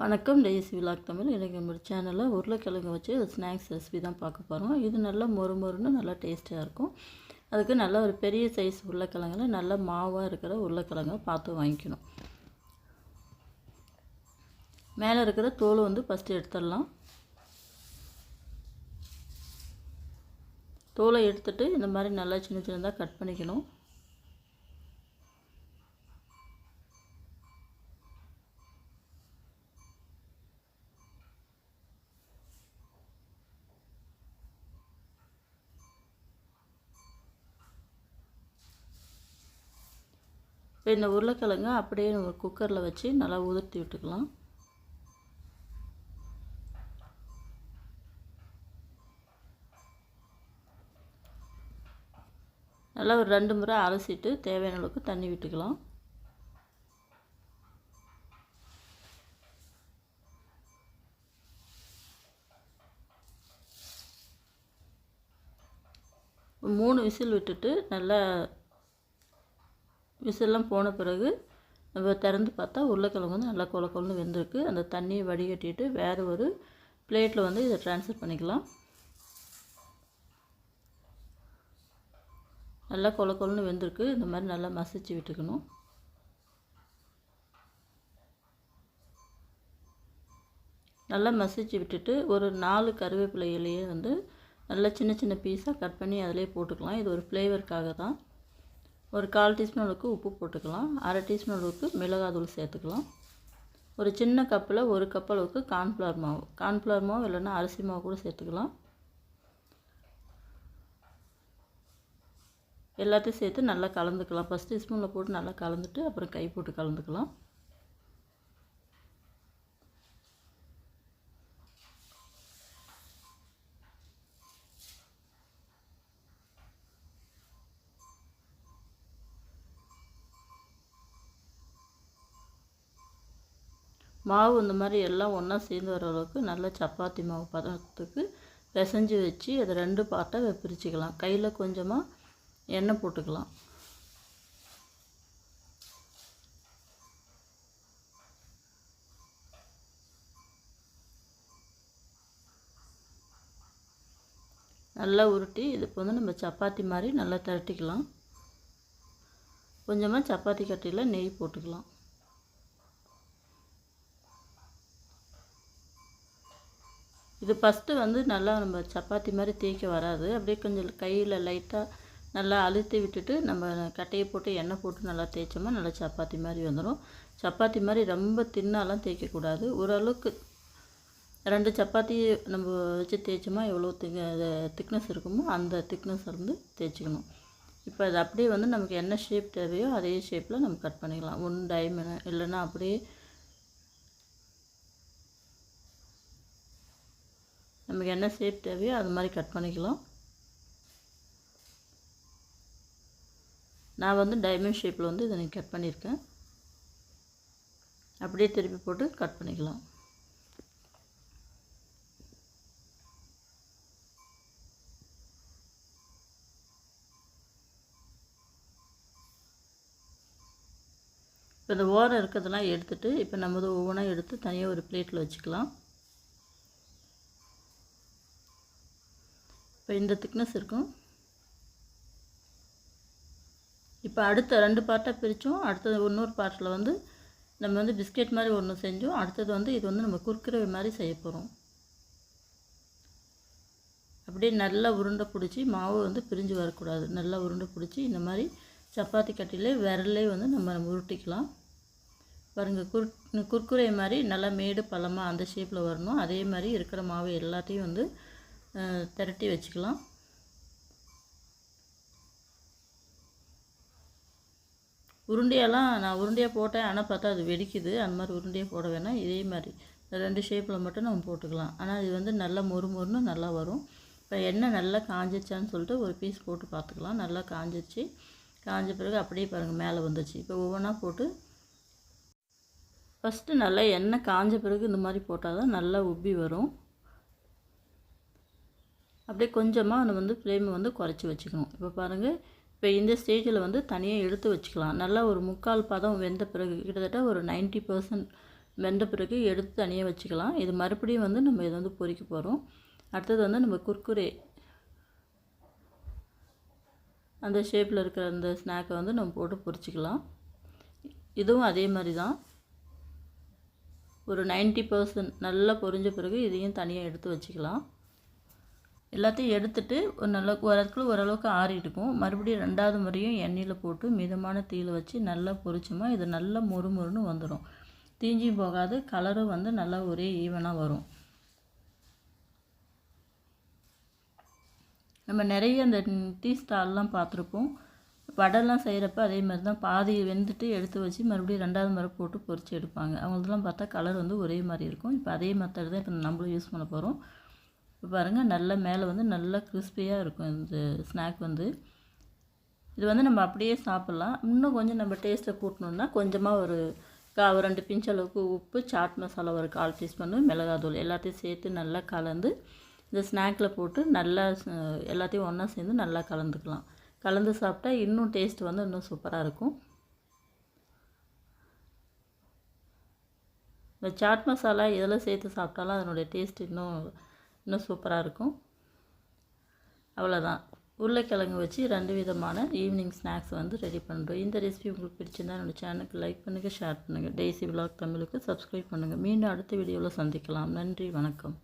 வணக்கம் daisy vlog Tamil. இன்றைக்கி நம்ம சேனலில் உருளைக்கிழங்கு வச்சு ஸ்நாக்ஸ் ரெசிபி தான் பார்க்க போகிறோம் இது நல்லா மொறு மொறுன்னு நல்லா டேஸ்ட்டாக இருக்கும். அதுக்கு நல்ல ஒரு பெரிய சைஸ் உருளைக்கிழங்குல நல்ல மாவாக இருக்கிற உருளைக்கிழங்கை பார்த்து வாங்கிக்கணும். மேலே இருக்கிற தோல் வந்து ஃபஸ்ட்டு எடுத்துடலாம். தோலை எடுத்துகிட்டு இந்த மாதிரி நல்லா சின்ன சின்னதாக கட் பண்ணிக்கணும். இப்போ இந்த உருளைக்கிழங்க அப்படியே நம்ம குக்கரில் வச்சு நல்லா உதிர்த்தி விட்டுக்கலாம். நல்லா ஒரு ரெண்டு முறை அலசிட்டு தேவையான அளவுக்கு தண்ணி விட்டுக்கலாம். மூணு விசில் விட்டுட்டு நல்லா விசிலெலாம் போன பிறகு நம்ம திறந்து பார்த்தா உருளைக்கிழங்கு வந்து நல்லா கொல கொலன்னு வெந்திருக்கு. அந்த தண்ணியை வடிகட்டிட்டு வேறு ஒரு பிளேட்டில் வந்து இதை ட்ரான்ஸ்ஃபர் பண்ணிக்கலாம். நல்லா கொல கொலன்னு வெந்திருக்கு. இந்த மாதிரி நல்லா மசிச்சு விட்டுக்கணும். நல்லா மசிச்சு விட்டுட்டு ஒரு நாலு கருவேப்பிலைகளையே வந்து நல்லா சின்ன சின்ன பீஸாக கட் பண்ணி அதிலே போட்டுக்கலாம். இது ஒரு ஃப்ளேவருக்காக தான். ஒரு கால் டீஸ்பூன் அளவுக்கு உப்பு போட்டுக்கலாம். அரை டீஸ்பூன் அளவுக்கு மிளகாத்தூள் சேர்த்துக்கலாம். ஒரு சின்ன கப்பில் ஒரு கப் அளவுக்கு கார்ன்ஃப்ளவர் மாவு. கார்ன்ஃப்ளவர் மாவு இல்லைன்னா அரிசி மாவு கூட சேர்த்துக்கலாம். எல்லாத்தையும் சேர்த்து நல்லா கலந்துக்கலாம். ஃபஸ்ட் ஸ்பூனில் போட்டு நல்லா கலந்துட்டு அப்புறம் கை போட்டு கலந்துக்கலாம். மாவு இந்த மாதிரி எல்லாம் ஒன்றா சேர்ந்து வர அளவுக்கு நல்லா சப்பாத்தி மாவு பதத்துக்கு பிசைஞ்சு வச்சு அதை ரெண்டு பார்ட்டாக பிரிச்சுக்கலாம். கையில் கொஞ்சமாக எண்ணெய் போட்டுக்கலாம். நல்லா உருட்டி இது இப்போ வந்து நம்ம சப்பாத்தி மாதிரி நல்லா திரட்டிக்கலாம் கொஞ்சமாக சப்பாத்தி கட்டியில் நெய் போட்டுக்கலாம். இது ஃபஸ்ட்டு வந்து நல்லா நம்ம சப்பாத்தி மாதிரி தேய்க்க வராது. அப்படியே கொஞ்சம் கையில் லைட்டாக நல்லா அழுத்தி விட்டுட்டு நம்ம கட்டையை போட்டு எண்ணெய் போட்டு நல்லா தேய்ச்சோமா நல்லா சப்பாத்தி மாதிரி வந்துடும் சப்பாத்தி மாதிரி ரொம்ப தின்னாலாம் தேய்க்கக்கூடாது ஓரளவுக்கு ரெண்டு சப்பாத்தி நம்ம வச்சு தேய்ச்சோமா எவ்வளோ திக் திக்னஸ் இருக்குமோ அந்த திக்னஸ் இருந்து தேய்ச்சிக்கணும். இப்போ அது அப்படியே வந்து நமக்கு என்ன ஷேப் தேவையோ அதே ஷேப்பில் நம்ம கட் பண்ணிக்கலாம். ஒன் டைமண்ட் இல்லைன்னா அப்படியே நமக்கு என்ன ஷேப் தேவையோ அது மாதிரி கட் பண்ணிக்கலாம். நான் வந்து டைமண்ட் ஷேப்பில் வந்து இதை கட் பண்ணியிருக்கேன். அப்படியே திருப்பி போட்டு கட் பண்ணிக்கலாம். இப்போ இந்த ஓரம் இருக்கிறதெல்லாம் எடுத்துகிட்டு இப்போ நம்ம ஒவ்வொன்றா எடுத்து தனியாக ஒரு பிளேட்டில் வச்சுக்கலாம். இப்போ இந்த திக்னஸ் இருக்கும். இப்போ அடுத்த ரெண்டு பார்ட்டாக பிரித்தோம். அடுத்தது இன்னொரு பார்ட்டில் வந்து நம்ம வந்து பிஸ்கெட் மாதிரி ஒன்று செஞ்சோம். அடுத்தது வந்து இது வந்து நம்ம குறுக்கிற மாதிரி செய்ய போகிறோம் அப்படியே நல்லா உருண்டை பிடிச்சி மாவு வந்து பிரிஞ்சு வரக்கூடாது. நல்லா உருண்டை பிடிச்சி இந்த மாதிரி சப்பாத்தி கட்டிலே விரலே வந்து நம்ம உருட்டிக்கலாம். பாருங்கள் குர் குர்குரை மாதிரி நல்லா மேடு பழமாக அந்த ஷேப்பில் வரணும். அதே மாதிரி இருக்கிற மாவு எல்லாத்தையும் வந்து திரட்டி வச்சுக்கலாம். உருண்டையெல்லாம் நான் உருண்டையாக போட்டேன். ஆனால் பார்த்தா அது வெடிக்குது. அந்த மாதிரி உருண்டையாக போட வேணாம். இதே மாதிரி ரெண்டு ஷேப்பில் மட்டும் நம்ம போட்டுக்கலாம். ஆனால் இது வந்து நல்லா மொறு மொறுன்னு நல்லா வரும். இப்போ எண்ணெய் நல்லா காஞ்சிச்சான்னு சொல்லிட்டு ஒரு பீஸ் போட்டு பார்த்துக்கலாம். நல்லா காஞ்சிச்சு காஞ்ச பிறகு அப்படியே பாருங்கள் மேலே வந்துச்சு இப்போ ஒவ்வொன்றா போட்டு ஃபஸ்ட்டு நல்லா எண்ணெய் காஞ்ச பிறகு இந்த மாதிரி போட்டால் தான் நல்லா உப்பி வரும். அப்படியே கொஞ்சமாக நம்ம வந்து ஃப்ளேமை வந்து குறைச்சி வச்சுக்கணும். இப்போ பாருங்கள் இப்போ இந்த ஸ்டேஜில் வந்து தனியாக எடுத்து வச்சுக்கலாம். நல்லா ஒரு முக்கால் பதம் வெந்த பிறகு கிட்டத்தட்ட ஒரு நைன்ட்டி பர்சன்ட் வெந்த பிறகு எடுத்து தனியாக வச்சுக்கலாம். இது மறுபடியும் வந்து நம்ம இதை வந்து பொறிக்க போகிறோம் அடுத்தது வந்து நம்ம குர்குரே அந்த ஷேப்பில் இருக்கிற அந்த ஸ்நாக்கை வந்து நம்ம போட்டு பொறிச்சிக்கலாம். இதுவும் அதே மாதிரி தான். ஒரு நைன்ட்டி பர்சன்ட் நல்லா பொரிஞ்ச பிறகு இதையும் தனியாக எடுத்து வச்சுக்கலாம். எல்லாத்தையும் எடுத்துட்டு ஒரு நல்ல ஒரு இடத்துல ஓரளவுக்கு ஆறிட்டுக்கும் மறுபடியும் ரெண்டாவது முறையும் எண்ணெயில் போட்டு மிதமான தீயில் வச்சு நல்லா பொரிச்சோமா இது நல்லா மொறு மொறுன்னு வந்துடும். தீஞ்சியும் போகாது கலரும் வந்து நல்லா ஒரே ஈவனாக வரும். நம்ம நிறைய அந்த டீ ஸ்டால்லாம் பார்த்துருப்போம். வடைலாம் செய்கிறப்ப அதே மாதிரி தான் பாதி வெந்துட்டு எடுத்து வச்சு மறுபடியும் ரெண்டாவது முறை போட்டு பொரிச்சு எடுப்பாங்க. அவங்களதெல்லாம் பார்த்தா கலர் வந்து ஒரே மாதிரி இருக்கும். இப்போ அதே மெத்தட் தான் இப்போ நம்மளும் யூஸ் பண்ண போகிறோம் இப்போ பாருங்கள் நல்லா மேலே வந்து நல்லா கிறிஸ்பியாக இருக்கும் இந்த ஸ்நாக் வந்து. இது வந்து நம்ம அப்படியே சாப்பிட்லாம். இன்னும் கொஞ்சம் நம்ம டேஸ்ட்டை கூட்டணுன்னா கொஞ்சமாக ஒரு கா ஒரு ரெண்டு பிஞ்ச் அளவுக்கு உப்பு சாட் மசாலா ஒரு கால் டீஸ்பூனு மிளகாத்தூள் எல்லாத்தையும் சேர்த்து நல்லா கலந்து இந்த ஸ்நாக்கில் போட்டு நல்லா எல்லாத்தையும் ஒன்றா சேர்ந்து நல்லா கலந்துக்கலாம். கலந்து சாப்பிட்டா இன்னும் டேஸ்ட் வந்து இன்னும் சூப்பராக இருக்கும். இந்த சாட் மசாலா இதெல்லாம் சேர்த்து சாப்பிட்டாலும் அதனுடைய டேஸ்ட் இன்னும் இன்னும் சூப்பராக இருக்கும். அவ்வளோதான் உருளைக்கிழங்கு வச்சு ரெண்டு விதமான ஈவினிங் ஸ்நாக்ஸ் வந்து ரெடி பண்ணுறோம் இந்த ரெசிபி உங்களுக்கு பிடிச்சிருந்தா என்னோடய சேனலுக்கு லைக் பண்ணுங்கள் ஷேர் பண்ணுங்கள் டெய்ஸி விலாக் தமிழுக்கு சப்ஸ்கிரைப் பண்ணுங்கள் மீண்டும் அடுத்த வீடியோவில் சந்திக்கலாம். நன்றி வணக்கம்.